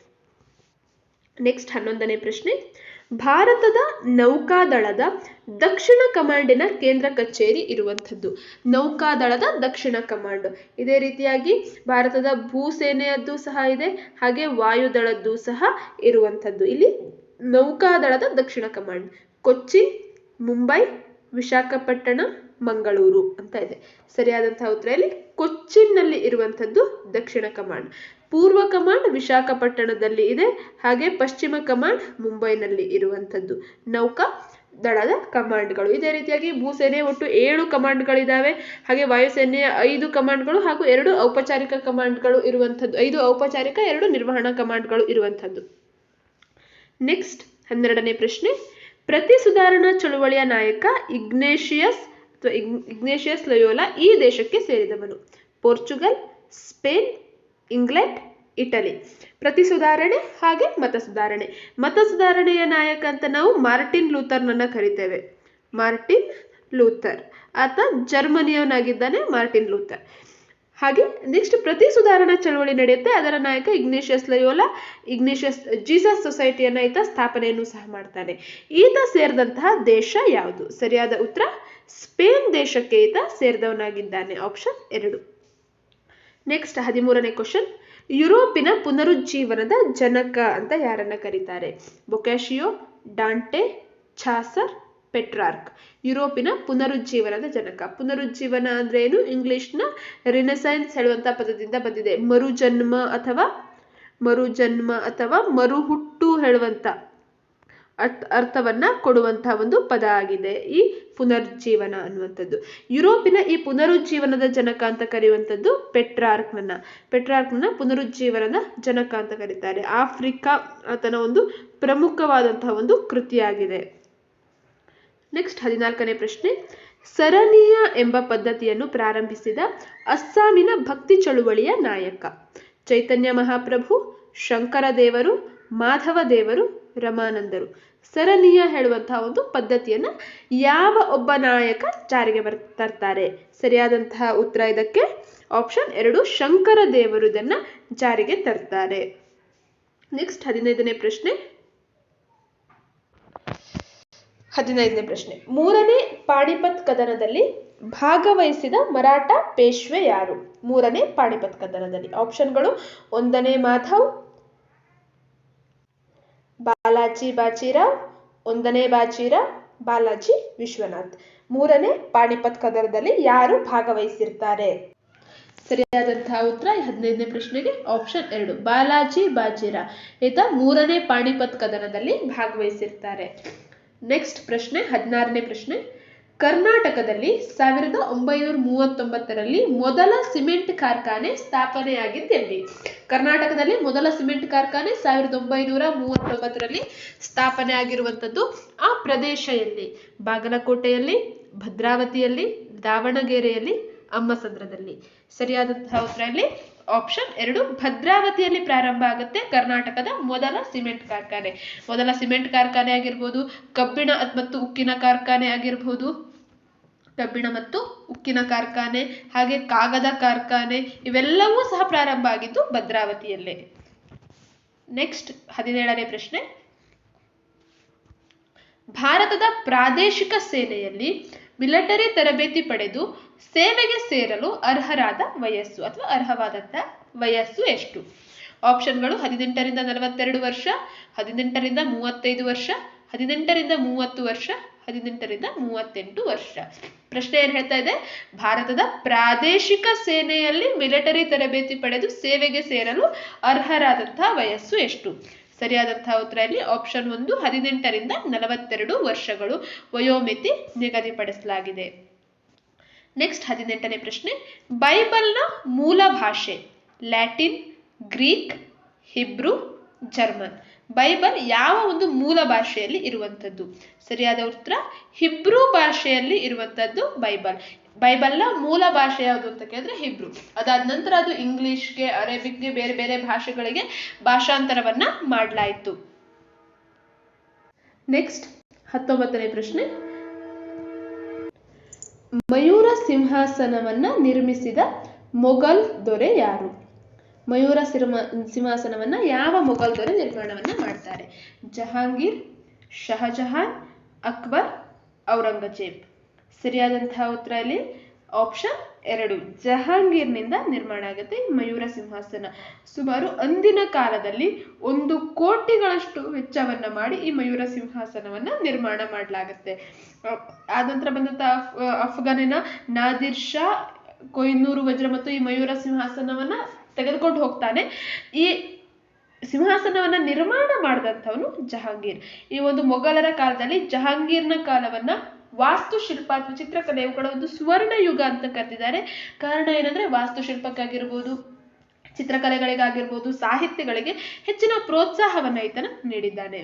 ನೆಕ್ಸ್ಟ್ ಹನ್ನೊಂದನೇ ಪ್ರಶ್ನೆ. ಭಾರತದ ನೌಕಾದಳದ ದಕ್ಷಿಣ ಕಮಾಂಡಿನ ಕೇಂದ್ರ ಕಚೇರಿ ಇರುವಂಥದ್ದು. ನೌಕಾದಳದ ದಕ್ಷಿಣ ಕಮಾಂಡ್. ಇದೇ ರೀತಿಯಾಗಿ ಭಾರತದ ಭೂಸೇನೆಯದ್ದು ಸಹ ಇದೆ, ಹಾಗೆ ವಾಯುದಳದ್ದು ಸಹ ಇರುವಂಥದ್ದು. ಇಲ್ಲಿ ನೌಕಾದಳದ ದಕ್ಷಿಣ ಕಮಾಂಡ್. ಕೊಚ್ಚಿ, ಮುಂಬೈ, ವಿಶಾಖಪಟ್ಟಣ, ಮಂಗಳೂರು ಅಂತ ಇದೆ. ಸರಿಯಾದಂತಹ ಉತ್ತರ ಇಲ್ಲಿ ಕೊಚ್ಚಿನ್ನಲ್ಲಿ ಇರುವಂಥದ್ದು ದಕ್ಷಿಣ ಕಮಾಂಡ್. ಪೂರ್ವ ಕಮಾಂಡ್ ವಿಶಾಖಪಟ್ಟಣದಲ್ಲಿ ಇದೆ, ಹಾಗೆ ಪಶ್ಚಿಮ ಕಮಾಂಡ್ ಮುಂಬೈನಲ್ಲಿ ಇರುವಂಥದ್ದು. ನೌಕಾ ದಳದ ಕಮಾಂಡ್ಗಳು. ಇದೇ ರೀತಿಯಾಗಿ ಭೂಸೇನೆ ಒಟ್ಟು ಏಳು ಕಮಾಂಡ್ಗಳಿದ್ದಾವೆ ಹಾಗೆ ವಾಯುಸೇನೆಯ ಐದು ಕಮಾಂಡ್ಗಳು ಹಾಗೂ ಎರಡು ಔಪಚಾರಿಕ ಕಮಾಂಡ್ಗಳು ಇರುವಂಥದ್ದು. ಐದು ಔಪಚಾರಿಕ, ಎರಡು ನಿರ್ವಹಣಾ ಕಮಾಂಡ್ಗಳು ಇರುವಂಥದ್ದು. ನೆಕ್ಸ್ಟ್, ಹನ್ನೆರಡನೇ ಪ್ರಶ್ನೆ. ಪ್ರತಿ ಸುಧಾರಣಾ ಚಳುವಳಿಯ ನಾಯಕ ಇಗ್ನೇಷಿಯಸ್ ಅಥವಾ ಇಗ್ನೇಷಿಯಸ್ ಲಯೋಲಾ ಈ ದೇಶಕ್ಕೆ ಸೇರಿದವನು. Portugal, Spain England, Italy. ಪ್ರತಿ ಸುಧಾರಣೆ ಹಾಗೆ ಮತ ಸುಧಾರಣೆ. ಮತ ಸುಧಾರಣೆಯ ನಾಯಕ ಅಂತ ನಾವು ಮಾರ್ಟಿನ್ ಲೂಥರ್ನನ್ನ ಕರಿತೇವೆ. Martin Luther. ಆತ ಜರ್ಮನಿಯವನಾಗಿದ್ದಾನೆ ಮಾರ್ಟಿನ್ ಲೂಥರ್. ಹಾಗೆ ನೆಕ್ಸ್ಟ್ ಪ್ರತಿ ಸುಧಾರಣಾ ಚಳವಳಿ ನಡೆಯುತ್ತೆ. ಅದರ ನಾಯಕ ಇಗ್ನೇಷಿಯಸ್ ಲಯೋಲಾ, ಇಗ್ನೇಷಿಯಸ್ ಜೀಸಸ್ ಸೊಸೈಟಿಯನ್ನ ಈತ ಸ್ಥಾಪನೆಯನ್ನು ಸಹ ಮಾಡ್ತಾನೆ. ಈತ ಸೇರಿದಂತಹ ದೇಶ ಯಾವುದು? ಸರಿಯಾದ ಉತ್ತರ, ಸ್ಪೇನ್ ದೇಶಕ್ಕೆ ಈತ ಸೇರಿದವನಾಗಿದ್ದಾನೆ. ಆಪ್ಷನ್ ಎರಡು. ನೆಕ್ಸ್ಟ್ ಹದಿಮೂರನೇ ಕ್ವಶನ್ ಯುರೋಪಿನ ಪುನರುಜ್ಜೀವನದ ಜನಕ ಅಂತ ಯಾರನ್ನ ಕರೀತಾರೆ? Boccaccio, Dante Chaucer Petrarch. ಯುರೋಪಿನ ಪುನರುಜ್ಜೀವನದ ಜನಕ. ಪುನರುಜ್ಜೀವನ ಅಂದ್ರೆ ಏನು? ಇಂಗ್ಲಿಷ್ನ ರಿನೆಸೈನ್ಸ್ ಹೇಳುವಂತ ಪದದಿಂದ ಬಂದಿದೆ. ಮರುಜನ್ಮ ಅಥವಾ ಮರುಜನ್ಮ ಅಥವಾ ಮರುಹುಟ್ಟು ಹೇಳುವಂತ. ಅರ್ಥ, ಅರ್ಥವನ್ನ ಕೊಡುವಂತಹ ಒಂದು ಪದ ಆಗಿದೆ ಈ ಪುನರುಜ್ಜೀವನ ಅನ್ನುವಂಥದ್ದು. ಯುರೋಪಿನ ಈ ಪುನರುಜ್ಜೀವನದ ಜನಕ ಅಂತ ಕರೆಯುವಂಥದ್ದು ಪೆಟ್ರಾರ್ಕ್ನನ್ನ. ಪೆಟ್ರಾರ್ಕ್ನ ಪುನರುಜ್ಜೀವನದ ಜನಕ ಅಂತ ಕರೀತಾರೆ. ಆಫ್ರಿಕಾ ಆತನ ಒಂದು ಪ್ರಮುಖವಾದಂತಹ ಒಂದು ಕೃತಿಯಾಗಿದೆ. ನೆಕ್ಸ್ಟ್ ಹದಿನಾಲ್ಕನೇ ಪ್ರಶ್ನೆ. ಸರಣೀಯ ಎಂಬ ಪದ್ಧತಿಯನ್ನು ಪ್ರಾರಂಭಿಸಿದ ಅಸ್ಸಾಮಿನ ಭಕ್ತಿ ಚಳುವಳಿಯ ನಾಯಕ. ಚೈತನ್ಯ ಮಹಾಪ್ರಭು ಶಂಕರ ದೇವರು ಮಾಧವ ದೇವರು ರಮಾನಂದರು. ಸರಣಿಯ ಹೇಳುವಂತಹ ಒಂದು ಪದ್ಧತಿಯನ್ನ ಯಾವ ಒಬ್ಬ ನಾಯಕ ಜಾರಿಗೆ ಬರ್, ತರ್ತಾರೆ? ಸರಿಯಾದಂತಹ ಉತ್ತರ ಇದಕ್ಕೆ ಆಪ್ಷನ್ ಎರಡು, ಶಂಕರ ದೇವರು ಇದನ್ನ ಜಾರಿಗೆ ತರ್ತಾರೆ. ನೆಕ್ಸ್ಟ್ ಹದಿನೈದನೇ ಪ್ರಶ್ನೆ. ಹದಿನೈದನೇ ಪ್ರಶ್ನೆ. ಮೂರನೇ ಪಾಣಿಪತ್ ಕದನದಲ್ಲಿ ಭಾಗವಹಿಸಿದ ಮರಾಠ ಪೇಶ್ವೆ ಯಾರು? ಮೂರನೇ ಪಾಣಿಪತ್ ಕದನದಲ್ಲಿ. ಆಪ್ಷನ್ಗಳು ಒಂದನೇ ಮಾಧವ್ ಬಾಲಾಜಿ ಬಾಚೀರ ಒಂದನೇ ಬಾಚೀರ ಬಾಲಾಜಿ ವಿಶ್ವನಾಥ್. ಮೂರನೇ ಪಾಣಿಪತ್ ಕದರದಲ್ಲಿ ಯಾರು ಭಾಗವಹಿಸಿರ್ತಾರೆ? ಸರಿಯಾದಂತಹ ಉತ್ತರ ಹದಿನೈದನೇ ಪ್ರಶ್ನೆಗೆ ಆಪ್ಷನ್ ಎರಡು, ಬಾಲಾಜಿ ಬಾಜಿರಾ ಈತ ಮೂರನೇ ಪಾಣಿಪತ್ ಕದನದಲ್ಲಿ ಭಾಗವಹಿಸಿರ್ತಾರೆ. ನೆಕ್ಸ್ಟ್ ಪ್ರಶ್ನೆ, ಹದಿನಾರನೇ ಪ್ರಶ್ನೆ. ಕರ್ನಾಟಕದಲ್ಲಿ ಸಾವಿರದ ಒಂಬೈನೂರ ಮೂವತ್ತೊಂಬತ್ತರಲ್ಲಿ ಮೊದಲ ಸಿಮೆಂಟ್ ಕಾರ್ಖಾನೆ ಸ್ಥಾಪನೆಯಾಗಿದ್ದೆಲ್ಲಿ. ಕರ್ನಾಟಕದಲ್ಲಿ ಮೊದಲ ಸಿಮೆಂಟ್ ಕಾರ್ಖಾನೆ ಸಾವಿರದ ಒಂಬೈನೂರ ಮೂವತ್ತೊಂಬತ್ತರಲ್ಲಿ ಸ್ಥಾಪನೆ ಆಗಿರುವಂಥದ್ದು ಆ ಪ್ರದೇಶ ಎಲ್ಲಿ ಬಾಗಲಕೋಟೆಯಲ್ಲಿ, ಭದ್ರಾವತಿಯಲ್ಲಿ, ದಾವಣಗೆರೆಯಲ್ಲಿ, ಅಮ್ಮಸಂದ್ರದಲ್ಲಿ. ಸರಿಯಾದಂತಹ ಉತ್ತರ ಇಲ್ಲಿ ಆಪ್ಷನ್ ಎರಡು ಭದ್ರಾವತಿಯಲ್ಲಿ ಪ್ರಾರಂಭ ಆಗುತ್ತೆ ಕರ್ನಾಟಕದ ಮೊದಲ ಸಿಮೆಂಟ್ ಕಾರ್ಖಾನೆ. ಮೊದಲ ಸಿಮೆಂಟ್ ಕಾರ್ಖಾನೆ ಆಗಿರ್ಬೋದು, ಕಬ್ಬಿಣ ಮತ್ತು ಉಕ್ಕಿನ ಕಾರ್ಖಾನೆ ಆಗಿರ್ಬೋದು, ಕಬ್ಬಿಣ ಮತ್ತು ಉಕ್ಕಿನ ಕಾರ್ಖಾನೆ, ಹಾಗೆ ಕಾಗದ ಕಾರ್ಖಾನೆ ಇವೆಲ್ಲವೂ ಸಹ ಪ್ರಾರಂಭ ಆಗಿದ್ದು ಭದ್ರಾವತಿಯಲ್ಲೇ. ನೆಕ್ಸ್ಟ್ ಹದಿನೇಳನೇ ಪ್ರಶ್ನೆ. ಭಾರತದ ಪ್ರಾದೇಶಿಕ ಸೇನೆಯಲ್ಲಿ ಮಿಲಿಟರಿ ತರಬೇತಿ ಪಡೆದು ಸೇವೆಗೆ ಸೇರಲು ಅರ್ಹರಾದ ವಯಸ್ಸು ಅಥವಾ ಅರ್ಹವಾದಂಥ ವಯಸ್ಸು ಎಷ್ಟು? ಆಪ್ಷನ್ಗಳು ಹದಿನೆಂಟರಿಂದ ನಲವತ್ತೆರಡು ವರ್ಷ, ಹದಿನೆಂಟರಿಂದ ಮೂವತ್ತೈದು ವರ್ಷ, ಹದಿನೆಂಟರಿಂದ ಮೂವತ್ತು ವರ್ಷ, ಹದಿನೆಂಟರಿಂದ ಮೂವತ್ತೆಂಟು ವರ್ಷ. ಪ್ರಶ್ನೆ ಏನ್ ಹೇಳ್ತಾ ಇದೆ? ಭಾರತದ ಪ್ರಾದೇಶಿಕ ಸೇನೆಯಲ್ಲಿ ಮಿಲಿಟರಿ ತರಬೇತಿ ಪಡೆದು ಸೇವೆಗೆ ಸೇರಲು ಅರ್ಹರಾದಂತಹ ವಯಸ್ಸು ಎಷ್ಟು? ಸರಿಯಾದಂತಹ ಉತ್ತರ ಇಲ್ಲಿ ಆಪ್ಷನ್ ಒಂದು, ಹದಿನೆಂಟರಿಂದ ನಲವತ್ತೆರಡು ವರ್ಷಗಳು. ವಯೋಮಿತಿ ನಿಗದಿಪಡಿಸಲಾಗಿದೆ. ನೆಕ್ಸ್ಟ್ ಹದಿನೆಂಟನೇ ಪ್ರಶ್ನೆ. ಬೈಬಲ್ನ ಮೂಲ ಭಾಷೆ Latin Greek Hebrew German Bible ಯಾವ ಒಂದು ಮೂಲ ಭಾಷೆಯಲ್ಲಿ ಇರುವಂಥದ್ದು? ಸರಿಯಾದ ಉತ್ತರ ಹಿಬ್ರೂ ಭಾಷೆಯಲ್ಲಿ ಇರುವಂಥದ್ದು ಬೈಬಲ್ ಬೈಬಲ್ನ ಮೂಲ ಭಾಷೆ ಯಾವುದು ಅಂತ ಕೇಳಿದ್ರೆ ಹಿಬ್ರು ಅದಾದ ನಂತರ ಅದು ಇಂಗ್ಲಿಷ್ಗೆ ಅರೇಬಿಕ್ಗೆ ಬೇರೆ ಬೇರೆ ಭಾಷೆಗಳಿಗೆ ಭಾಷಾಂತರವನ್ನ ಮಾಡಲಾಯಿತು. ನೆಕ್ಸ್ಟ್ ಹತ್ತೊಂಬತ್ತನೇ ಪ್ರಶ್ನೆ. ಮಯೂರ ಸಿಂಹಾಸನವನ್ನ ನಿರ್ಮಿಸಿದ ಮೊಘಲ್ ದೊರೆ ಯಾರು? ಮಯೂರ ಸಿಂಹ ಸಿಂಹಾಸನವನ್ನ ಯಾವ ಮೊಘಲ್ ದೊರೆ ನಿರ್ಮಾಣವನ್ನ ಮಾಡ್ತಾರೆ? ಜಹಾಂಗೀರ್, ಶಹಜಹಾನ್, ಅಕ್ಬರ್, ಔರಂಗಜೇಬ್. ಸರಿಯಾದಂತಹ ಉತ್ತರ ಇಲ್ಲಿ. ಆಪ್ಷನ್ ಎರಡು, ಜಹಾಂಗೀರ್ನಿಂದ ನಿರ್ಮಾಣ ಆಗುತ್ತೆ ಮಯೂರ ಸಿಂಹಾಸನ. ಸುಮಾರು ಅಂದಿನ ಕಾಲದಲ್ಲಿ ಒಂದು ಕೋಟಿಗಳಷ್ಟು ವೆಚ್ಚವನ್ನ ಮಾಡಿ ಈ ಮಯೂರ ಸಿಂಹಾಸನವನ್ನ ನಿರ್ಮಾಣ ಮಾಡಲಾಗುತ್ತೆ. ನಂತರ ಬಂದಂತ ಅಫ್ಘಾನಿನ ನಾದಿರ್ ಶಾ, ಕೊಯ್ನೂರು ವಜ್ರ ಮತ್ತು ಈ ಮಯೂರ ಸಿಂಹಾಸನವನ್ನ ತೆಗೆದುಕೊಂಡು ಹೋಗ್ತಾನೆ. ಈ ಸಿಂಹಾಸನವನ್ನ ನಿರ್ಮಾಣ ಮಾಡಿದಂಥವನು ಜಹಾಂಗೀರ್. ಈ ಒಂದು ಮೊಘಲರ ಕಾಲದಲ್ಲಿ ಜಹಾಂಗೀರ್ನ ಕಾಲವನ್ನ ವಾಸ್ತುಶಿಲ್ಪ ಅಥವಾ ಚಿತ್ರಕಲೆ ಇವುಗಳ ಒಂದು ಸುವರ್ಣ ಯುಗ ಅಂತ ಕರೆದಿದ್ದಾರೆ. ಕಾರಣ ಏನಂದ್ರೆ ವಾಸ್ತುಶಿಲ್ಪಕ್ಕಾಗಿರ್ಬೋದು, ಚಿತ್ರಕಲೆಗಳಿಗಾಗಿರ್ಬೋದು, ಸಾಹಿತ್ಯಗಳಿಗೆ ಹೆಚ್ಚಿನ ಪ್ರೋತ್ಸಾಹವನ್ನು ಈತನ ನೀಡಿದ್ದಾನೆ.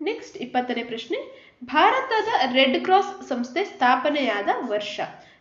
ನೆಕ್ಸ್ಟ್ ಇಪ್ಪತ್ತನೇ ಪ್ರಶ್ನೆ, ಭಾರತದ ರೆಡ್ ಕ್ರಾಸ್ ಸಂಸ್ಥೆ ಸ್ಥಾಪನೆಯಾದ ವರ್ಷ.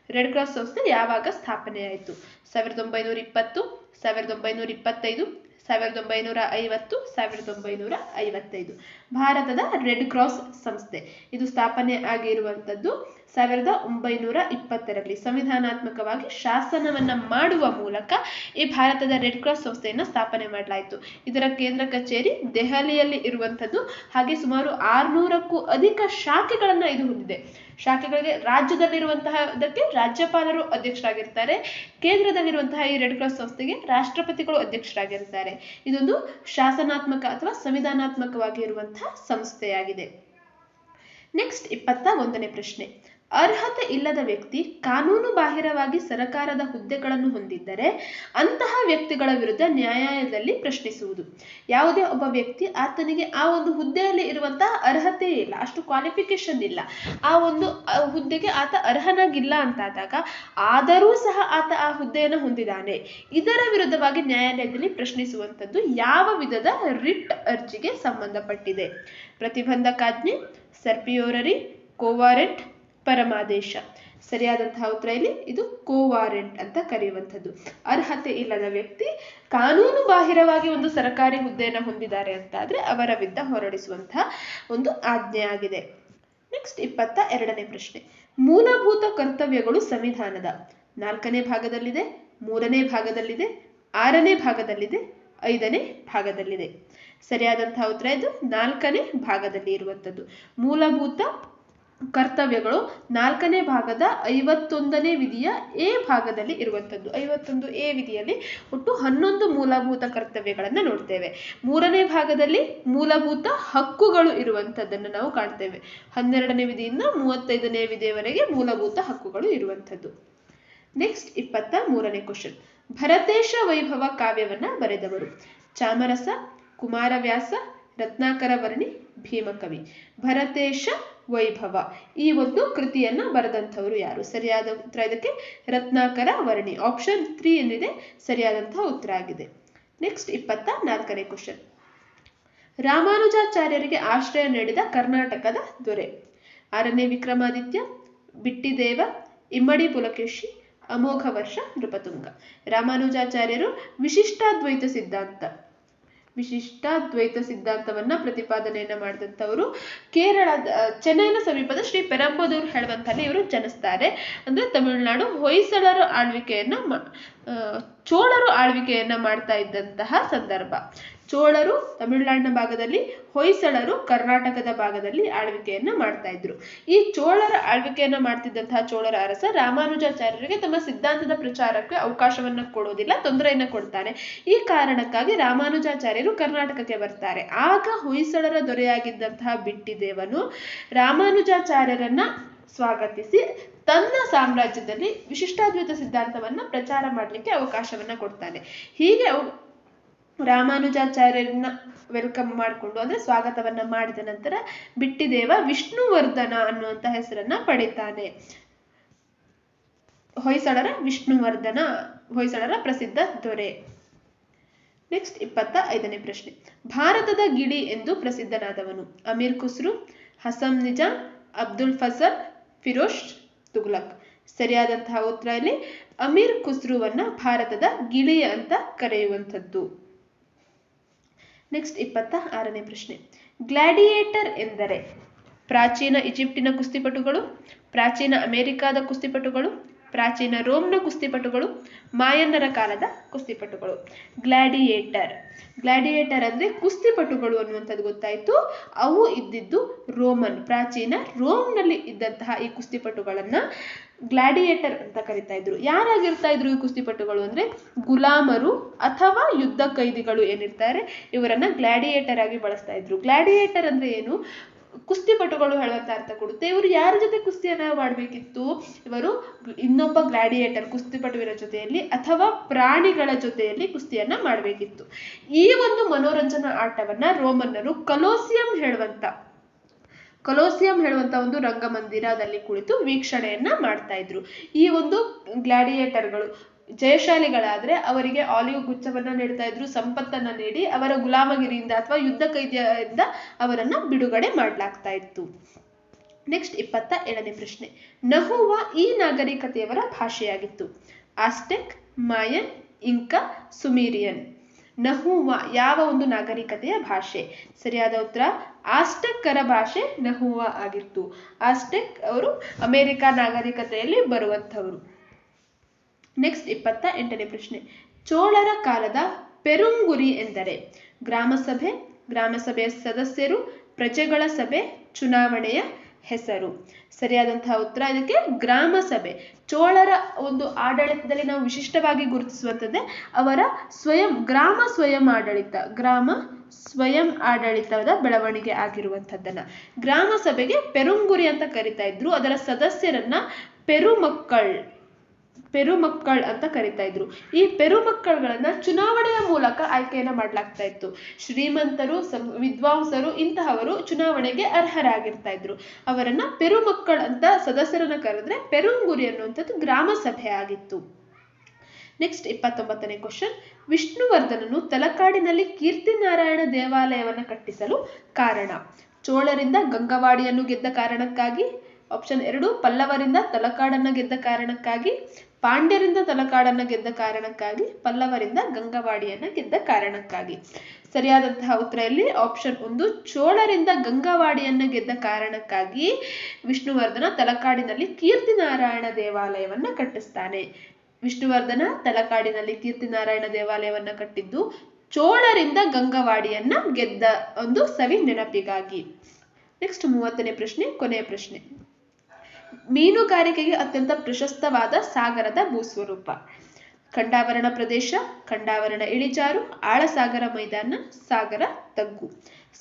ರೆಡ್ ಕ್ರಾಸ್ ಸಂಸ್ಥೆ ಯಾವಾಗ ಸ್ಥಾಪನೆಯಾಯಿತು? ಸಾವಿರದ ಒಂಬೈನೂರ ಇಪ್ಪತ್ತು, ಸಾವಿರದ ಒಂಬೈನೂರ ಇಪ್ಪತ್ತೈದು ಸಾವಿರದ ಒಂಬೈನೂರ ಐವತ್ತು ಸಾವಿರದ ಒಂಬೈನೂರ ಐವತ್ತೈದು. ಭಾರತದ ರೆಡ್ ಕ್ರಾಸ್ ಸಂಸ್ಥೆ. ಇದು ಸ್ಥಾಪನೆ ಆಗಿರುವಂಥದ್ದು ಸಾವಿರದ ಒಂಬೈನೂರ ಇಪ್ಪತ್ತರಲ್ಲಿ ಸಂವಿಧಾನಾತ್ಮಕವಾಗಿ ಶಾಸನವನ್ನ ಮಾಡುವ ಮೂಲಕ ಈ ಭಾರತದ ರೆಡ್ ಕ್ರಾಸ್ ಸಂಸ್ಥೆಯನ್ನು ಸ್ಥಾಪನೆ ಮಾಡಲಾಯಿತು. ಇದರ ಕೇಂದ್ರ ಕಚೇರಿ ದೆಹಲಿಯಲ್ಲಿ ಇರುವಂಥದ್ದು. ಹಾಗೆ ಸುಮಾರು ಆರ್ನೂರಕ್ಕೂ ಅಧಿಕ ಶಾಖೆಗಳನ್ನ ಇದು ಹೊಂದಿದೆ. ಶಾಖೆಗಳಿಗೆ ರಾಜ್ಯದಲ್ಲಿರುವಂತಹದಕ್ಕೆ ರಾಜ್ಯಪಾಲರು ಅಧ್ಯಕ್ಷರಾಗಿರ್ತಾರೆ. ಕೇಂದ್ರದಲ್ಲಿರುವಂತಹ ಈ ರೆಡ್ ಕ್ರಾಸ್ ಸಂಸ್ಥೆಗೆ ರಾಷ್ಟ್ರಪತಿಗಳು ಅಧ್ಯಕ್ಷರಾಗಿರ್ತಾರೆ. ಇದೊಂದು ಶಾಸನಾತ್ಮಕ ಅಥವಾ ಸಂವಿಧಾನಾತ್ಮಕವಾಗಿ ಇರುವಂತಹ ಸಂಸ್ಥೆಯಾಗಿದೆ. ನೆಕ್ಸ್ಟ್ ಇಪ್ಪತ್ತ ಒಂದನೇ ಪ್ರಶ್ನೆ. ಅರ್ಹತೆ ಇಲ್ಲದ ವ್ಯಕ್ತಿ ಕಾನೂನು ಬಾಹಿರವಾಗಿ ಸರಕಾರದ ಹುದ್ದೆಗಳನ್ನು ಹೊಂದಿದ್ದರೆ ಅಂತಹ ವ್ಯಕ್ತಿಗಳ ವಿರುದ್ಧ ನ್ಯಾಯಾಲಯದಲ್ಲಿ ಪ್ರಶ್ನಿಸುವುದು. ಯಾವುದೇ ಒಬ್ಬ ವ್ಯಕ್ತಿ ಆತನಿಗೆ ಆ ಒಂದು ಹುದ್ದೆಯಲ್ಲಿ ಇರುವಂತಹ ಅರ್ಹತೆ ಇಲ್ಲ, ಅಷ್ಟು ಕ್ವಾಲಿಫಿಕೇಶನ್ ಇಲ್ಲ. ಆ ಒಂದು ಹುದ್ದೆಗೆ ಆತ ಅರ್ಹನಾಗಿಲ್ಲ ಅಂತಾದಾಗ ಆದರೂ ಸಹ ಆತ ಆ ಹುದ್ದೆಯನ್ನು ಹೊಂದಿದ್ದಾನೆ. ಇದರ ವಿರುದ್ಧವಾಗಿ ನ್ಯಾಯಾಲಯದಲ್ಲಿ ಪ್ರಶ್ನಿಸುವಂಥದ್ದು ಯಾವ ವಿಧದ ರಿಟ್ ಅರ್ಜಿಗೆ ಸಂಬಂಧಪಟ್ಟಿದೆ? ಪ್ರತಿಬಂಧಕಾಜ್ಞೆ ಸರ್ಪಿಯೋರರಿ ಕೋವಾರೆಂಟ್ ಪರಮಾದೇಶ. ಸರಿಯಾದಂತಹ ಉತ್ತರ ಇಲ್ಲಿ, ಇದು ಕೋವಾರೆಂಟ್ ಅಂತ ಕರೆಯುವಂಥದ್ದು. ಅರ್ಹತೆ ಇಲ್ಲದ ವ್ಯಕ್ತಿ ಕಾನೂನು ಬಾಹಿರವಾಗಿ ಒಂದು ಸರ್ಕಾರಿ ಹುದ್ದೆಯನ್ನು ಹೊಂದಿದ್ದಾರೆ ಅಂತಾದ್ರೆ ಅವರ ವಿರುದ್ಧ ಹೊರಡಿಸುವಂತಹ ಒಂದು ಆಜ್ಞೆ ಆಗಿದೆ. ನೆಕ್ಸ್ಟ್ ಇಪ್ಪತ್ತ ಎರಡನೇ ಪ್ರಶ್ನೆ. ಮೂಲಭೂತ ಕರ್ತವ್ಯಗಳು ಸಂವಿಧಾನದ. ನಾಲ್ಕನೇ ಭಾಗದಲ್ಲಿದೆ, ಮೂರನೇ ಭಾಗದಲ್ಲಿದೆ, ಆರನೇ ಭಾಗದಲ್ಲಿದೆ, ಐದನೇ ಭಾಗದಲ್ಲಿದೆ. ಸರಿಯಾದಂತಹ ಉತ್ತರ ಇದು ನಾಲ್ಕನೇ ಭಾಗದಲ್ಲಿ ಇರುವಂಥದ್ದು. ಮೂಲಭೂತ ಕರ್ತವ್ಯಗಳು ನಾಲ್ಕನೇ ಭಾಗದ ಐವತ್ತೊಂದನೇ ವಿಧಿಯ ಎ ಭಾಗದಲ್ಲಿ ಇರುವಂಥದ್ದು. ಐವತ್ತೊಂದು ಎ ವಿಧಿಯಲ್ಲಿ ಒಟ್ಟು ಹನ್ನೊಂದು ಮೂಲಭೂತ ಕರ್ತವ್ಯಗಳನ್ನು ನೋಡ್ತೇವೆ. ಮೂರನೇ ಭಾಗದಲ್ಲಿ ಮೂಲಭೂತ ಹಕ್ಕುಗಳು ಇರುವಂಥದ್ದನ್ನು ನಾವು ಕಾಣ್ತೇವೆ. ಹನ್ನೆರಡನೇ ವಿಧಿಯಿಂದ ಮೂವತ್ತೈದನೇ ವಿಧಿಯವರೆಗೆ ಮೂಲಭೂತ ಹಕ್ಕುಗಳು ಇರುವಂಥದ್ದು. ನೆಕ್ಸ್ಟ್ ಇಪ್ಪತ್ತ ಮೂರನೇ ಕ್ವಶನ್ ಭರತೇಶ ವೈಭವ ಕಾವ್ಯವನ್ನ ಬರೆದವರು. ಚಾಮರಸ ಕುಮಾರವ್ಯಾಸ, ರತ್ನಾಕರ ವರ್ಣಿ ಭೀಮಕವಿ. ಭರತೇಶ ವೈಭವ. ಈ ಒಂದು ಕೃತಿಯನ್ನ ಬರೆದಂಥವರು ಯಾರು? ಸರಿಯಾದ ಉತ್ತರ ಇದಕ್ಕೆ? ರತ್ನಾಕರ ವರ್ಣಿ ಆಪ್ಷನ್ ತ್ರೀ ಏನಿದೆ ಸರಿಯಾದಂತಹ ಉತ್ತರ ಆಗಿದೆ. ನೆಕ್ಸ್ಟ್ ಇಪ್ಪತ್ತ ನಾಲ್ಕನೇ ಕ್ವಶನ್ ರಾಮಾನುಜಾಚಾರ್ಯರಿಗೆ ಆಶ್ರಯ ನೀಡಿದ ಕರ್ನಾಟಕದ ದೊರೆ. ಆರನೇ ವಿಕ್ರಮಾದಿತ್ಯ, ಬಿಟ್ಟಿದೇವ, ಇಮ್ಮಡಿ ಪುಲಕೇಶಿ ಅಮೋಘ ವರ್ಷ ನೃಪತುಂಗ. ರಾಮಾನುಜಾಚಾರ್ಯರು ವಿಶಿಷ್ಟಾದ್ವೈತ ಸಿದ್ಧಾಂತ. ವಿಶಿಷ್ಟಾದ್ವೈತ ಸಿದ್ಧಾಂತವನ್ನ ಪ್ರತಿಪಾದನೆಯನ್ನ ಮಾಡಿದಂಥವರು. ಕೇರಳದ ಚೆನ್ನೈನ ಸಮೀಪದ ಶ್ರೀ ಪೆರಂಬದೂರ್ ಹೇಳುವಂತಲ್ಲಿ ಇವರು ಜನಿಸ್ತಾರೆ. ಅಂದ್ರೆ ತಮಿಳುನಾಡು ಹೊಯ್ಸಳರ ಆಳ್ವಿಕೆಯನ್ನ ಚೋಳರು ಆಳ್ವಿಕೆಯನ್ನ ಮಾಡ್ತಾ ಇದ್ದಂತಹ ಸಂದರ್ಭ. ಚೋಳರು ತಮಿಳುನಾಡಿನ ಭಾಗದಲ್ಲಿ, ಹೊಯ್ಸಳರು ಕರ್ನಾಟಕದ ಭಾಗದಲ್ಲಿ ಆಳ್ವಿಕೆಯನ್ನ ಮಾಡ್ತಾ ಇದ್ರು. ಈ ಚೋಳರ ಆಳ್ವಿಕೆಯನ್ನ ಮಾಡ್ತಿದ್ದಂತಹ ಚೋಳರ ಅರಸ ರಾಮಾನುಜಾಚಾರ್ಯರಿಗೆ ತಮ್ಮ ಸಿದ್ಧಾಂತದ ಪ್ರಚಾರಕ್ಕೆ ಅವಕಾಶವನ್ನ ಕೊಡೋದಿಲ್ಲ, ತೊಂದರೆಯನ್ನ ಕೊಡ್ತಾನೆ. ಈ ಕಾರಣಕ್ಕಾಗಿ ರಾಮಾನುಜಾಚಾರ್ಯರು ಕರ್ನಾಟಕಕ್ಕೆ ಬರ್ತಾರೆ. ಆಗ ಹೊಯ್ಸಳರ ದೊರೆಯಾಗಿದ್ದಂತಹ ಬಿಟ್ಟಿದೇವನು ರಾಮಾನುಜಾಚಾರ್ಯರನ್ನ ಸ್ವಾಗತಿಸಿ ತನ್ನ ಸಾಮ್ರಾಜ್ಯದಲ್ಲಿ ವಿಶಿಷ್ಟಾದ್ವೈತ ಸಿದ್ಧಾಂತವನ್ನ ಪ್ರಚಾರ ಮಾಡಲಿಕ್ಕೆ ಅವಕಾಶವನ್ನ ಕೊಡ್ತಾನೆ. ಹೀಗೆ ರಾಮಾನುಜಾಚಾರ್ಯರನ್ನ ವೆಲ್ಕಮ್ ಮಾಡಿಕೊಂಡು ಅಂದ್ರೆ ಸ್ವಾಗತವನ್ನ ಮಾಡಿದ ನಂತರ ಬಿಟ್ಟಿದೇವ ವಿಷ್ಣುವರ್ಧನ ಅನ್ನುವಂತ ಹೆಸರನ್ನ ಪಡಿತಾನೆ. ಹೊಯ್ಸಳರ ವಿಷ್ಣುವರ್ಧನ, ಹೊಯ್ಸಳರ ಪ್ರಸಿದ್ಧ ದೊರೆ. ನೆಕ್ಸ್ಟ್ ಇಪ್ಪತ್ತ ಐದನೇ ಪ್ರಶ್ನೆ. ಭಾರತದ ಗಿಳಿ ಎಂದು ಪ್ರಸಿದ್ಧನಾದವನು ಅಮೀರ್ ಖುಸ್ರು ಹಸಂ ನಿಜಾಮ್ ಅಬ್ದುಲ್ ಫಜಲ್ ಫಿರೋಶ್ ತುಗ್ಲಕ್. ಸರಿಯಾದಂತಹ ಉತ್ತರ ಇಲ್ಲಿ. ಅಮೀರ್ ಖುಸ್ರುವನ್ನ ಭಾರತದ ಗಿಳಿ ಅಂತ ಕರೆಯುವಂಥದ್ದು. ನೆಕ್ಸ್ಟ್ ಇಪ್ಪತ್ತ ಆರನೇ ಪ್ರಶ್ನೆ. ಗ್ಲಾಡಿಯೇಟರ್ ಎಂದರೆ ಪ್ರಾಚೀನ ಈಜಿಪ್ಟಿನ ಕುಸ್ತಿಪಟುಗಳು, ಪ್ರಾಚೀನ ಅಮೆರಿಕಾದ ಕುಸ್ತಿಪಟುಗಳು, ಪ್ರಾಚೀನ ರೋಮ್ನ ಕುಸ್ತಿಪಟುಗಳು, ಮಾಯನ್ನರ ಕಾಲದ ಕುಸ್ತಿಪಟುಗಳು. ಗ್ಲಾಡಿಯೇಟರ್. ಗ್ಲಾಡಿಯೇಟರ್ ಅಂದ್ರೆ ಕುಸ್ತಿಪಟುಗಳು ಅನ್ನುವಂಥದ್ದು ಗೊತ್ತಾಯ್ತು. ಅವು ಇದ್ದಿದ್ದು ರೋಮನ್, ಪ್ರಾಚೀನ ರೋಮ್ನಲ್ಲಿ ಇದ್ದಂತಹ ಈ ಕುಸ್ತಿಪಟುಗಳನ್ನ ಗ್ಲಾಡಿಯೇಟರ್ ಅಂತ ಕರಿತಾ ಇದ್ರು. ಯಾರಾಗಿರ್ತಾ ಇದ್ರು ಈ ಕುಸ್ತಿಪಟುಗಳು ಅಂದ್ರೆ? ಗುಲಾಮರು ಅಥವಾ ಯುದ್ಧ ಕೈದಿಗಳು ಏನಿರ್ತಾರೆ? ಇವರನ್ನ ಗ್ಲಾಡಿಯೇಟರ್ ಆಗಿ ಬಳಸ್ತಾ ಇದ್ರು. ಗ್ಲಾಡಿಯೇಟರ್ ಅಂದ್ರೆ ಏನು? ಕುಸ್ತಿಪಟುಗಳು ಹೇಳುವಂತ ಅರ್ಥ ಕೊಡುತ್ತೆ. ಇವರು ಯಾರ ಜೊತೆ ಕುಸ್ತಿಯನ್ನ ಮಾಡಬೇಕಿತ್ತು ಇವರು ಇನ್ನೊಬ್ಬ ಗ್ಲಾಡಿಯೇಟರ್ ಕುಸ್ತಿಪಟುವಿನ ಜೊತೆಯಲ್ಲಿ ಅಥವಾ ಪ್ರಾಣಿಗಳ ಜೊತೆಯಲ್ಲಿ ಕುಸ್ತಿಯನ್ನ ಮಾಡಬೇಕಿತ್ತು. ಈ ಒಂದು ಮನೋರಂಜನಾ ಆಟವನ್ನ ರೋಮನ್ನರು ಕಲೋಸಿಯಂ ಹೇಳುವಂತ ಕಲೋಸಿಯಂ ಹೇಳುವಂತ ಒಂದು ರಂಗಮಂದಿರದಲ್ಲಿ ಕುಳಿತು ವೀಕ್ಷಣೆಯನ್ನ ಮಾಡ್ತಾ ಇದ್ರು. ಈ ಒಂದು ಗ್ಲಾಡಿಯೇಟರ್ಗಳು ಜಯಶಾಲಿಗಳಾದ್ರೆ ಅವರಿಗೆ ಆಲಿವ್ ಗುಚ್ಛವನ್ನ ನೀಡ್ತಾ ಇದ್ರು, ಸಂಪತ್ತನ್ನ ನೀಡಿ ಅವರ ಗುಲಾಮಗಿರಿಯಿಂದ ಅಥವಾ ಯುದ್ಧ ಕೈದಿಯಿಂದ ಅವರನ್ನ ಬಿಡುಗಡೆ ಮಾಡ್ಲಾಗ್ತಾ ಇತ್ತು. ನೆಕ್ಸ್ಟ್ ಇಪ್ಪತ್ತ ಏಳನೇ ಪ್ರಶ್ನೆ. ನಹುವ ಈ ನಾಗರಿಕತೆಯವರ ಭಾಷೆಯಾಗಿತ್ತು. ಆಸ್ಟೆಕ್, ಮಾಯನ್, ಇಂಕಾ, ಸುಮೀರಿಯನ್. ನಹುವ ಯಾವ ಒಂದು ನಾಗರಿಕತೆಯ ಭಾಷೆ? ಸರಿಯಾದ ಉತ್ತರ? ಆಸ್ಟೆಕ್ಕರ ಭಾಷೆ ನಹುವ ಆಗಿತ್ತು ಆಸ್ಟೆಕ್ ಅವರು ಅಮೆರಿಕ ನಾಗರಿಕತೆಯಲ್ಲಿ ಬರುವಂಥವರು. ನೆಕ್ಸ್ಟ್ ಇಪ್ಪತ್ತ ಎಂಟನೇ ಪ್ರಶ್ನೆ. ಚೋಳರ ಕಾಲದ ಪೆರುಂಗುರಿ ಎಂದರೆ ಗ್ರಾಮಸಭೆ, ಗ್ರಾಮಸಭೆಯ ಸದಸ್ಯರು, ಪ್ರಜೆಗಳ ಸಭೆ, ಚುನಾವಣೆಯ ಹೆಸರು. ಸರಿಯಾದಂತಹ ಉತ್ತರ ಇದಕ್ಕೆ ಗ್ರಾಮ ಸಭೆ ಚೋಳರ ಒಂದು ಆಡಳಿತದಲ್ಲಿ ನಾವು ವಿಶಿಷ್ಟವಾಗಿ ಗುರುತಿಸುವಂಥದ್ದೇ ಅವರ ಸ್ವಯಂ, ಗ್ರಾಮ ಸ್ವಯಂ ಆಡಳಿತ. ಗ್ರಾಮ ಸ್ವಯಂ ಆಡಳಿತದ ಬೆಳವಣಿಗೆ ಆಗಿರುವಂಥದ್ದನ್ನ. ಗ್ರಾಮ ಸಭೆಗೆ ಪೆರುಂಗುರಿ ಅಂತ ಕರಿತಾ ಇದ್ರು. ಅದರ ಸದಸ್ಯರನ್ನ ಪೆರುಮಕ್ಕಳ್. ಪೆರುಮಕ್ಕಳ್ ಅಂತ ಕರಿತಾ ಇದ್ರು. ಈ ಪೆರುಮಕ್ಕಳುಗಳನ್ನ ಚುನಾವಣೆಯ ಮೂಲಕ ಆಯ್ಕೆಯನ್ನ ಮಾಡ್ಲಾಗ್ತಾ ಇತ್ತು. ಶ್ರೀಮಂತರು ವಿದ್ವಾಂಸರು ಇಂತಹವರು ಚುನಾವಣೆಗೆ ಅರ್ಹರಾಗಿರ್ತಾ ಇದ್ರು. ಅವರನ್ನ ಪೆರುಮಕ್ಕಳ್ ಅಂತ ಸದಸ್ಯರನ್ನ ಕರೆದ್ರೆ ಪೆರುಂಗುರಿ ಅನ್ನುವಂಥದ್ದು ಗ್ರಾಮ ಸಭೆ ಆಗಿತ್ತು. ನೆಕ್ಸ್ಟ್ ಇಪ್ಪತ್ತೊಂಬತ್ತನೇ ಕ್ವಶನ್. ವಿಷ್ಣುವರ್ಧನನು ತಲಕಾಡಿನಲ್ಲಿ ಕೀರ್ತಿನಾರಾಯಣ ದೇವಾಲಯವನ್ನ ಕಟ್ಟಿಸಲು ಕಾರಣ. ಚೋಳರಿಂದ ಗಂಗವಾಡಿಯನ್ನು ಗೆದ್ದ ಕಾರಣಕ್ಕಾಗಿ ಆಪ್ಷನ್ ಎರಡು, ಪಲ್ಲವರಿಂದ ತಲಕಾಡನ್ನು ಗೆದ್ದ ಕಾರಣಕ್ಕಾಗಿ ಪಾಂಡ್ಯರಿಂದ ತಲಕಾಡನ್ನ ಗೆದ್ದ ಕಾರಣಕ್ಕಾಗಿ, ಪಲ್ಲವರಿಂದ ಗಂಗವಾಡಿಯನ್ನ ಗೆದ್ದ ಕಾರಣಕ್ಕಾಗಿ. ಸರಿಯಾದಂತಹ ಉತ್ತರ ಇಲ್ಲಿ ಆಪ್ಷನ್ ಒಂದು, ಚೋಳರಿಂದ ಗಂಗವಾಡಿಯನ್ನ ಗೆದ್ದ ಕಾರಣಕ್ಕಾಗಿ ವಿಷ್ಣುವರ್ಧನ ತಲಕಾಡಿನಲ್ಲಿ ಕೀರ್ತಿನಾರಾಯಣ ದೇವಾಲಯವನ್ನ ಕಟ್ಟಿಸ್ತಾನೆ. ವಿಷ್ಣುವರ್ಧನ ತಲಕಾಡಿನಲ್ಲಿ ಕೀರ್ತಿನಾರಾಯಣ ದೇವಾಲಯವನ್ನ ಕಟ್ಟಿದ್ದು, ಚೋಳರಿಂದ ಗಂಗವಾಡಿಯನ್ನ ಗೆದ್ದ ಒಂದು ಸವಿ ನೆನಪಿಗಾಗಿ. ನೆಕ್ಸ್ಟ್ ಮೂವತ್ತನೇ ಪ್ರಶ್ನೆ, ಕೊನೆಯ ಪ್ರಶ್ನೆ. ಮೀನುಗಾರಿಕೆಗೆ ಅತ್ಯಂತ ಪ್ರಶಸ್ತವಾದ ಸಾಗರದ ಭೂಸ್ವರೂಪ. ಖಂಡಾವರಣ ಪ್ರದೇಶ ಖಂಡಾವರಣ ಇಳಿಜಾರು ಆಳಸಾಗರ ಮೈದಾನ ಸಾಗರ ತಗ್ಗು.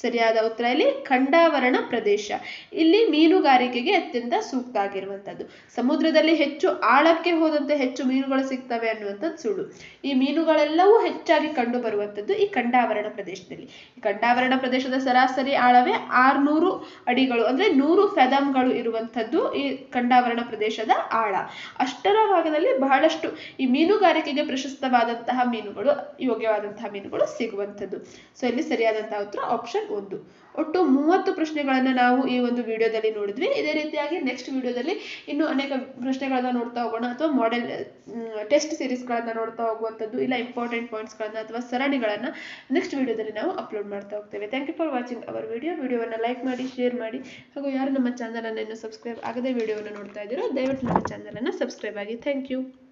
ಸರಿಯಾದ ಉತ್ತರ ಇಲ್ಲಿ ಖಂಡಾವರಣ ಪ್ರದೇಶ. ಇಲ್ಲಿ ಮೀನುಗಾರಿಕೆಗೆ ಅತ್ಯಂತ ಸೂಕ್ತ ಆಗಿರುವಂಥದ್ದು ಸಮುದ್ರದಲ್ಲಿ ಹೆಚ್ಚು ಆಳಕ್ಕೆ ಹೋದಂತೆ ಹೆಚ್ಚು ಮೀನುಗಳು ಸಿಗ್ತವೆ ಅನ್ನುವಂಥದ್ದು ಸುಳ್ಳು. ಈ ಮೀನುಗಳೆಲ್ಲವೂ ಹೆಚ್ಚಾಗಿ ಕಂಡು ಬರುವಂಥದ್ದು ಈ ಖಂಡಾವರಣ ಪ್ರದೇಶದಲ್ಲಿ. ಈ ಖಂಡಾವರಣ ಪ್ರದೇಶದ ಸರಾಸರಿ ಆಳವೇ ಆರ್ನೂರು ಅಡಿಗಳು ಅಂದ್ರೆ ನೂರು ಫೆದಮ್ಗಳು ಇರುವಂಥದ್ದು ಈ ಖಂಡಾವರಣ ಪ್ರದೇಶದ ಆಳ. ಅಷ್ಟರ ಭಾಗದಲ್ಲಿ ಬಹಳಷ್ಟು ಈ ಮೀನುಗಾರಿಕೆಗೆ ಪ್ರಶಸ್ತವಾದಂತಹ ಮೀನುಗಳು, ಯೋಗ್ಯವಾದಂತಹ ಮೀನುಗಳು ಸಿಗುವಂಥದ್ದು. ಸೊ ಇಲ್ಲಿ ಸರಿಯಾದಂತಹ ಉತ್ತರ ಆಪ್ಷನ್ ಒಂದು. ಒಟ್ಟು ಮೂವತ್ತು ಪ್ರಶ್ನೆಗಳನ್ನ ನಾವು ಈ ಒಂದು ವಿಡಿಯೋದಲ್ಲಿ ನೋಡಿದ್ವಿ. ಇದೇ ರೀತಿಯಾಗಿ ನೆಕ್ಸ್ಟ್ ವಿಡಿಯೋದಲ್ಲಿ ಇನ್ನು ಅನೇಕ ಪ್ರಶ್ನೆಗಳನ್ನ ನೋಡ್ತಾ ಹೋಗೋಣ ಅಥವಾ ಮಾಡೆಲ್ ಟೆಸ್ಟ್ ಸೀರೀಸ್ಗಳನ್ನು ನೋಡ್ತಾ ಹೋಗುವಂಥದ್ದು ಇಲ್ಲ ಇಂಪಾರ್ಟೆಂಟ್ ಪಾಯಿಂಟ್ಸ್ಗಳನ್ನ ಅಥವಾ ಸರಣಿಗಳನ್ನ ನೆಕ್ಸ್ಟ್ ವಿಡಿಯೋದಲ್ಲಿ ನಾವು ಅಪ್ಲೋಡ್ ಮಾಡ್ತಾ ಹೋಗ್ತೇವೆ. Thank you for watching our video ವಿಡಿಯೋವನ್ನು ಲೈಕ್ ಮಾಡಿ ಶೇರ್ ಮಾಡಿ. ಹಾಗೂ ಯಾರು ನಮ್ಮ ಚಾನಲನ್ನು ಇನ್ನೂ ಸಬ್ಸ್ಕ್ರೈಬ್ ಆಗದೆ ವಿಡಿಯೋವನ್ನು ನೋಡ್ತಾ ಇದ್ದೀರೋ, ದಯವಿಟ್ಟು ನಮ್ಮ ಚಾನಲನ್ನು ಸಬ್ಸ್ಕ್ರೈಬ್ ಆಗಿ. Thank you